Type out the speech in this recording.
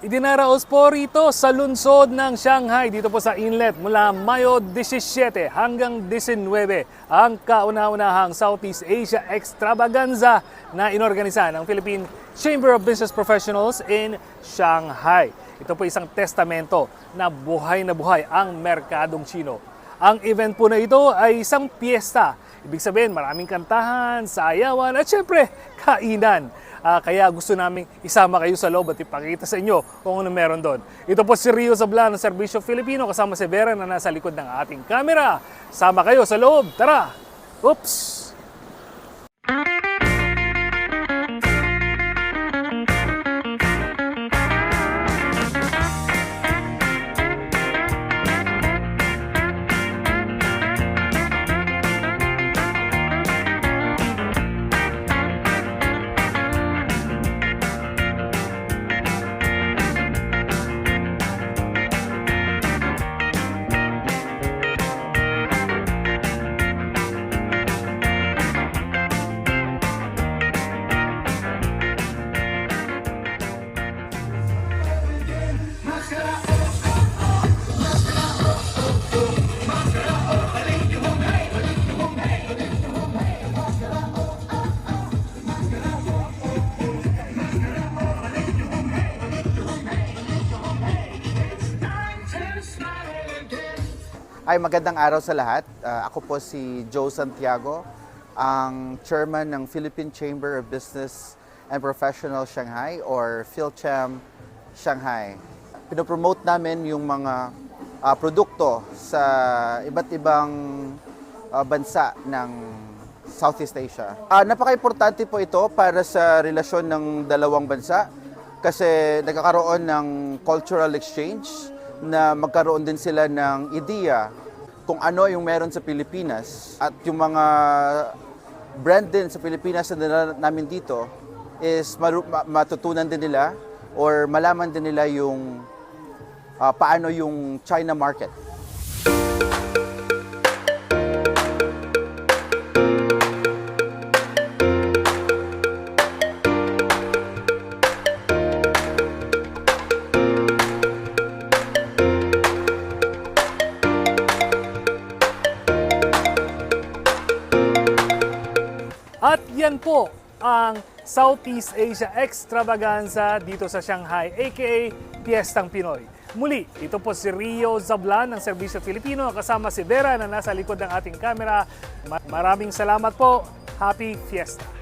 Idinaraos po rito sa lungsod ng Shanghai dito po sa inlet mula Mayo 17 hanggang 19 ang kauna-unahang Southeast Asia Extravaganza na inorganisa ng Philippine Chamber of Business Professionals in Shanghai. Ito po isang testamento na buhay na buhay ang merkadong Chino. Ang event po na ito ay isang piyesta. Ibig sabihin, maraming kantahan, sayawan at syempre, kainan. Ah, kaya gusto namin isama kayo sa loob at ipakita sa inyo kung ano meron doon. Ito po si Rio Zablan ng Serbisyo Filipino kasama si Vera na nasa likod ng ating camera. Sama kayo sa loob. Tara! Oops! Ay, magandang araw sa lahat. Ah, ako po si Joe Santiago, ang chairman ng Philippine Chamber of Business and Professional Shanghai or PhilCham Shanghai. Pinopromote namin yung mga ah, produkto sa iba't ibang ah, bansa ng Southeast Asia. Ah, napaka-importante po ito para sa relasyon ng dalawang bansa kasi nagkakaroon ng cultural exchange na magkaroon din sila ng ideya kung ano yung meron sa Pilipinas at yung mga brand din sa Pilipinas na dala namin dito is matutunan din nila or malaman din nila yung ah, paano yung China market. At yan po ang Southeast Asia Extravaganza dito sa Shanghai, aka Piestang Pinoy. Muli, ito po si Rio Zablan ng Serbisyo Filipino kasama si Vera na nasa likod ng ating camera. Ma- Maraming salamat po. Happy Fiesta!